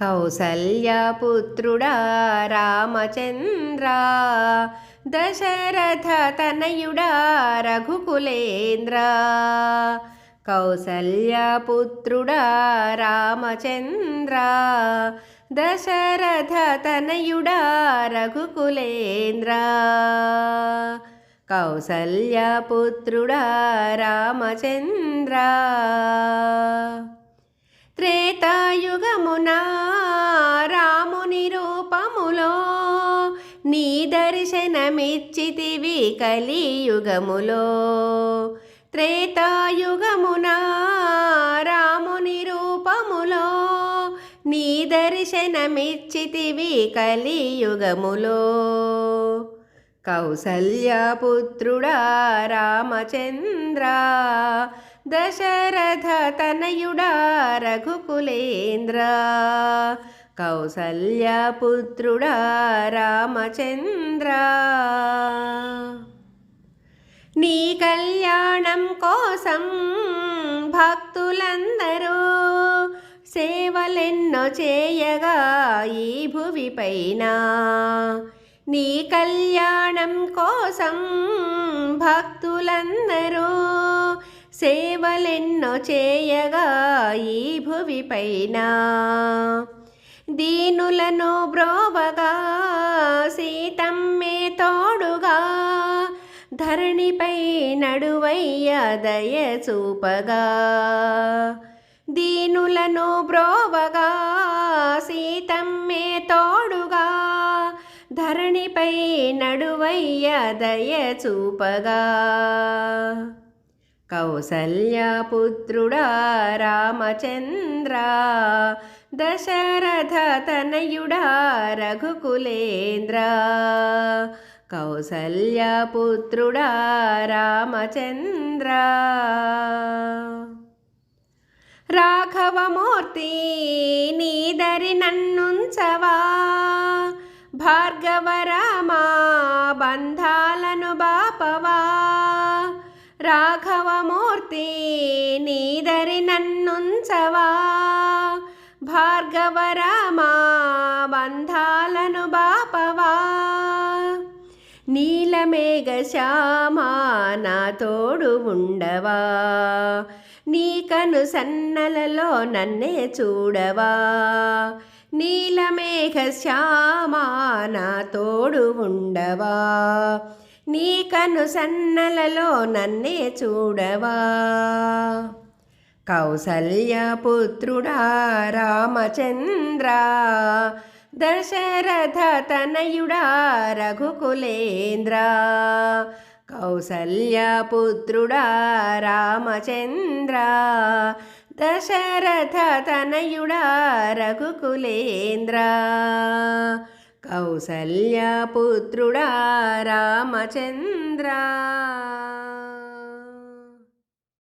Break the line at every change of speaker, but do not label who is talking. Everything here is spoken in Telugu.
కౌసల్యపుత్రుడా రామచంద్ర దశరథ తనయుడా రఘుకులేంద్ర. కౌసల్యపుత్రుడా రామచంద్ర దశరథ తనయుడా రఘుకులేంద్ర. కౌసల్యపుత్రుడా రామచంద్ర. త్రేతాయుగమున రాముని రూపములో నీ దర్శనమిచ్చితివి కలియుగములో. త్రేతాయుగమున రాముని రూపములో నీ దర్శనమిచ్చితివి కలియుగములో. కౌసల్యపుత్రుడా రామచంద్ర దశరథ తనయుడా రఘుకులేంద్ర. కౌసల్యపుత్రుడా రామచంద్ర నీ కళ్యాణం కోసం భక్తులందరూ సేవలెన్నో చేయగా ఈ భువిపైన. నీ కళ్యాణం కోసం భక్తులందరూ సేవలెన్నో చేయగా ఈ భువిపైన దీనులను బ్రోవగా సీతమ్మే తోడుగా ధరణిపై నడువయ్య దయ చూపగా. దీనులను బ్రో ధరణిపై నడువయ్య దయ చూపగా. కౌసల్యపుత్రుడా రామచంద్ర దశరథ తనయుడా రఘుకులేంద్ర. కౌసల్యపుత్రుడా రామచంద్ర రాఘవమూర్తి నీదరి నన్నుంచవా? భార్గవరామా బంధాలను బాపవా? రాఘవమూర్తి నీదరి నన్నుంచవా? భార్గవరామా బంధాలను బాపవా? నీలమేఘ శ్యామా నా తోడు ఉండవా? నీ కను సన్నలలో నన్నే చూడవా? నీలమేఘ శ్యామా నా తోడు ఉండవా? నీ కను సన్నలలో నన్నే చూడవా? కౌసల్యపుత్రుడా రామచంద్ర దశరథ తనయుడా రఘుకులేంద్ర. కౌసల్యపుత్రుడా రామచంద్ర దశరథ తనయుడా రఘుకులేంద్ర. కౌసల్యపుత్రుడా రామచంద్ర.